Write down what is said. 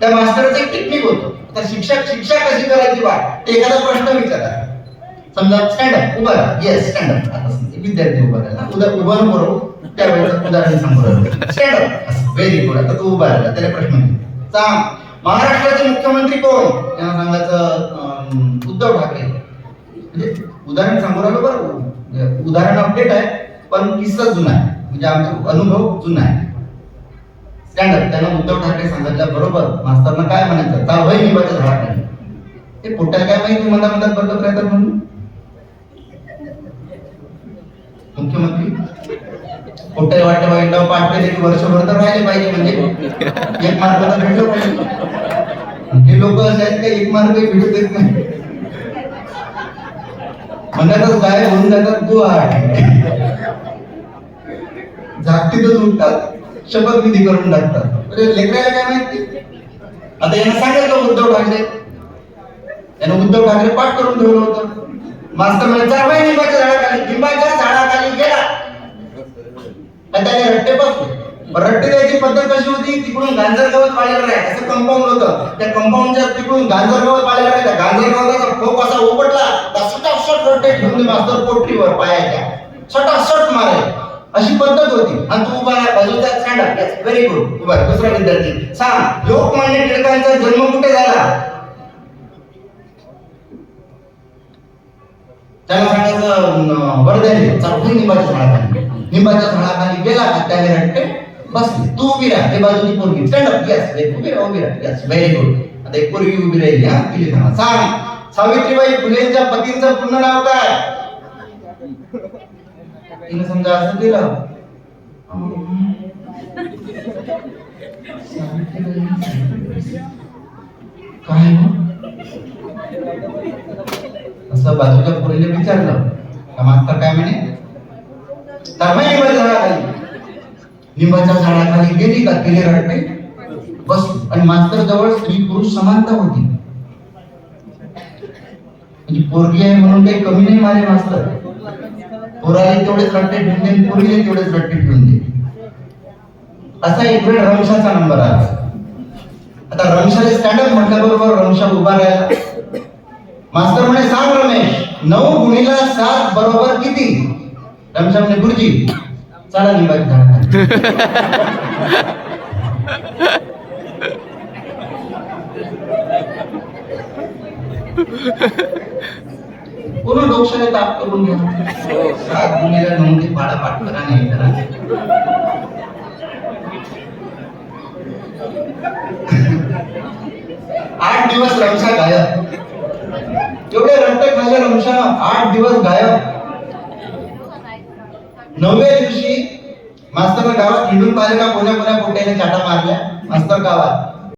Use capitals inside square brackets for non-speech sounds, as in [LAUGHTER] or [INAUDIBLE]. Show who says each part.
Speaker 1: त्या मास्टरचं एक टेक्निक होतं. तर शिक्षक शिक्षा कशी करायची बा ते एखादा प्रश्न विचारा. समजा स्टँडअप उभा राहा. येस स्टँडअप आता विद्यार्थी उभा राहिला. उद्या उभा बरोबर त्यावेळेस उदाहरण समोर स्टँड अप व्हेरी गुड आता तू उभा राहिला. त्याला प्रश्न सांग महाराष्ट्राचे मुख्यमंत्री कोण? त्यांना सांगायचं उद्धव ठाकरे. म्हणजे उदाहरण समोर आलं बरं. उदाहरण अपडेट आहे. पण किस्सा जुना आहे. म्हणजे आमचा अनुभव जुना आहे. स्टँडअप त्यांना उद्धव ठाकरे सांगितलं बरोबर मास्तरनं काय म्हणायचं? चाल वय झाला नाही ते पोटाला काय माहिती मला म्हणतात बदलत राहतात म्हणून? मुख्यमंत्री? पोटे वाटे वाईट पाठ केले वर्षभर तर राहिले पाहिजे म्हणजे. एक मार्क तर भेटलं पाहिजे. हे लोक असे आहेत का एक मार्क भेटू देत नाही? मनातच काय होऊन जातात तू जागतीतच उठतात शपथविधी करून टाकतात. अरे लेकराला काय माहिती? आता यांना सांगितलं उद्धव ठाकरे. यानं उद्धव ठाकरे पाठ करून ठेवलं होतं. मास्तर म्हणजे चार बाई लिंबाच्या झाडाखाली लिंबाच्या झाडाखाली गेला. आणि त्याने रट्टे बसले रट्टे द्यायची पद्धत कशी होती? तिकडून गांजर गवत पाळलेलं आहे असं कंपाऊंड होतं. त्या कंपाऊंडच्या तिकडून गांजर गवत पाळलेलं आहे त्या गांजर गवताचा खोप असा उपटला तर सटासट रट्टे ठेवले मास्तर पोटरीवर पायाच्या. सटासट मारे अशी पद्धत होती. आणि तू उभा आहे बाजूचा स्टँड व्हेरी गुड उभा दुसरा विद्यार्थी. सांग लोकमान्य टिळकांचा जन्म कुठे झाला? त्याला सांगायचं वर्ध्याने चालू निंबाच्या झाडाखाली. निंबाच्या झाडाखाली गेला का त्याने रटके बसले. तू उभी राहा. ते बाजूची पोरगी. स्टँड अप यस उभी राहा उभी राहा. यस व्हेरी गुड आता एक पोरगी उभी राहिली हा तिला सांगा सांग सावित्रीबाई फुलेंच्या पतींचं पूर्ण नाव काय? तिने समजा असं दिलं. काय असं बाजूच्या पोरीने विचारलं. का मास्तर काय म्हणे? तरमाई झाडाखाली. लिंबाच्या झाडाखाली गेली का? केले रडते. बस. आणि मास्तर जवळ स्त्री पुरुष समानता होती. म्हणजे पोरगी आहे म्हणून काही कमी नाही मारे मास्तर. पोराले तेवढेच रट्टे ठेवून दे तेवढेच रट्टे ठेवून दे असा एक वेळ रमशाचा नंबर आला. आता रमशाने स्टँडअप म्हटल्याबरोबर रमशा उभा राहिला. मास्तर म्हणे सांग रमेश नऊ गुणीला सात बरोबर किती? रमशा म्हणे गुरुजी चला लिंबाची [LAUGHS] डोक्याला ताप करून घ्या सात गुणीला नऊ ते पाडा पाठ करा नाही करा आठ दिवस रमशा गायब. एवढे रट्टे खाल्ले रमशा आठ दिवस गायब. नवव्या दिवशी मास्तर गावात हिंडून पाहिले का? कोण्या कोण्या पोट्याने चाटा मारल्या? मास्तर गावात.